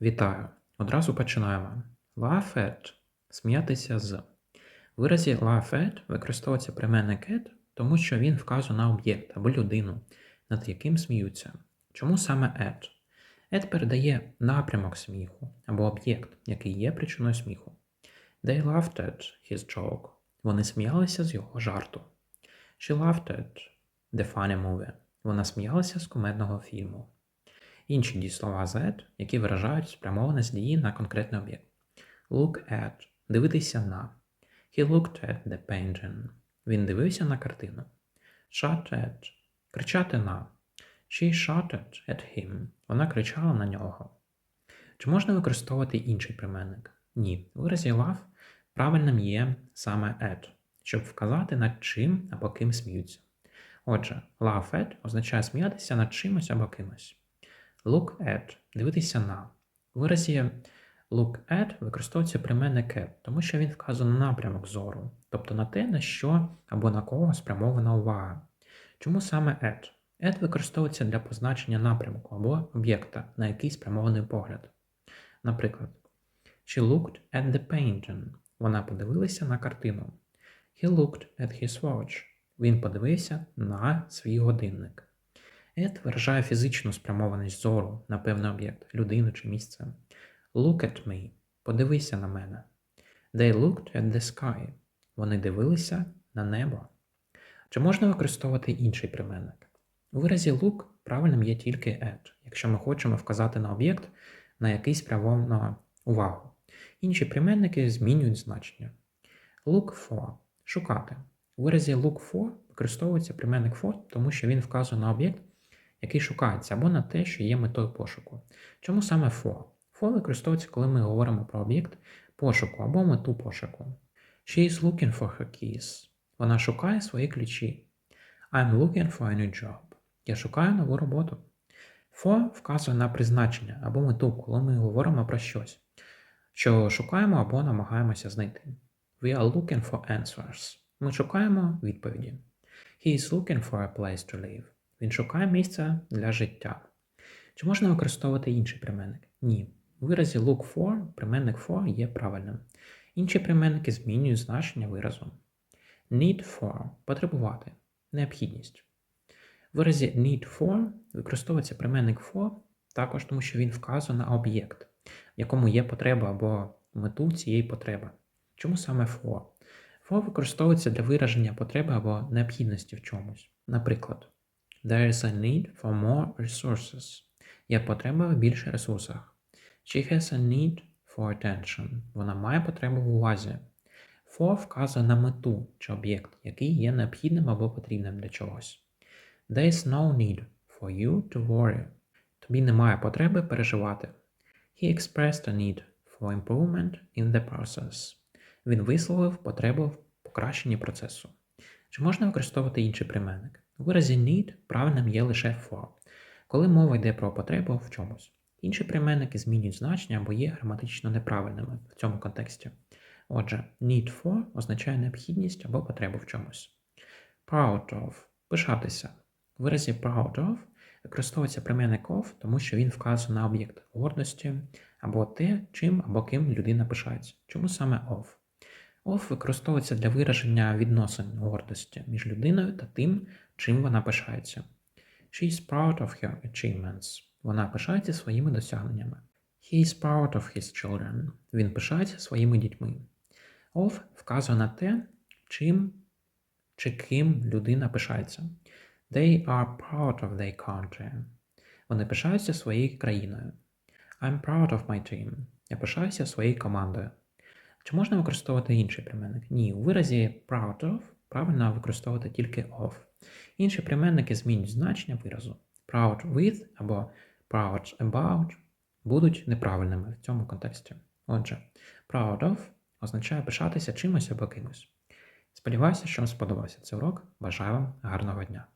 Вітаю! Одразу починаємо. At – сміятися з. В виразі at використовується прийменник at, тому що він вказує на об'єкт або людину, над яким сміються. Чому саме at? At передає напрямок сміху або об'єкт, який є причиною сміху. They laughed at his joke. Вони сміялися з його жарту. She laughed at the funny movie. Вона сміялася з комедного фільму. Інші дієслова at, які виражають спрямованість дії на конкретний об'єкт. Look at – дивитися на. He looked at the painting. Він дивився на картину. Shot at – кричати на. She shouted at him. Вона кричала на нього. Чи можна використовувати інший прийменник? Ні. У виразі laugh правильним є саме at, щоб вказати над чим або ким сміються. Отже, laugh at означає сміятися над чимось або кимось. Look at – дивитися на. У виразі look at використовується прийменник at, тому що він вказує на напрямок зору, тобто на те, на що або на кого спрямована увага. Чому саме at? At використовується для позначення напрямку або об'єкта, на який спрямований погляд. Наприклад, She looked at the painting. Вона подивилася на картину. He looked at his watch. Він подивився на свій годинник. At виражає фізичну спрямованість зору на певний об'єкт, людину чи місце. Look at me. Подивися на мене. They looked at the sky. Вони дивилися на небо. Чи можна використовувати інший прийменник? У виразі look правильним є тільки at, якщо ми хочемо вказати на об'єкт, на який спрямовано увагу. Інші прийменники змінюють значення. Look for шукати. У виразі look for використовується прийменник for, тому що він вказує на об'єкт, який шукається, або на те, що є метою пошуку. Чому саме for? For використовується, коли ми говоримо про об'єкт пошуку або мету пошуку. She is looking for her keys. Вона шукає свої ключі. I'm looking for a new job. Я шукаю нову роботу. For вказує на призначення або мету, коли ми говоримо про щось, що шукаємо або намагаємося знайти. We are looking for answers. Ми шукаємо відповіді. He is looking for a place to live. Він шукає місця для життя. Чи можна використовувати інший прийменник? Ні. У виразі look for прийменник for є правильним. Інші прийменники змінюють значення виразу. Need for потребувати, необхідність. В виразі need for використовується прийменник for, також тому що він вказує на об'єкт, в якому є потреба або мету цієї потреби. Чому саме for? For використовується для вираження потреби або необхідності в чомусь. Наприклад, There is a need for more resources. Є потреба в більше ресурсах. She has a need for attention. Вона має потребу в увазі. For вказує на мету чи об'єкт, який є необхідним або потрібним для чогось. There is no need for you to worry. Тобі немає потреби переживати. He expressed a need for improvement in the process. Він висловив потребу в покращенні процесу. Чи можна використовувати інший прийменник? У виразі need правильним є лише for, коли мова йде про потребу в чомусь. Інші прийменники змінюють значення або є граматично неправильними в цьому контексті. Отже, need for означає необхідність або потребу в чомусь. Proud of пишатися. У виразі proud of використовується прийменник of, тому що він вказує на об'єкт гордості або те, чим або ким людина пишається. Чому саме of? Of використовується для вираження відносин гордості між людиною та тим, чим вона пишається. She is proud of her achievements. Вона пишається своїми досягненнями. He is proud of his children. Він пишається своїми дітьми. Of вказує на те, чим чи ким людина пишається. They are proud of their country. Вони пишаються своєю країною. I'm proud of my team. Я пишаюся своєю командою. Чи можна використовувати інший прийменник? Ні, у виразі proud of правильно використовувати тільки of. Інші прийменники змінюють значення виразу. Proud with або proud about будуть неправильними в цьому контексті. Отже, proud of означає пишатися чимось або кимось. Сподіваюся, що вам сподобався цей урок. Бажаю вам гарного дня!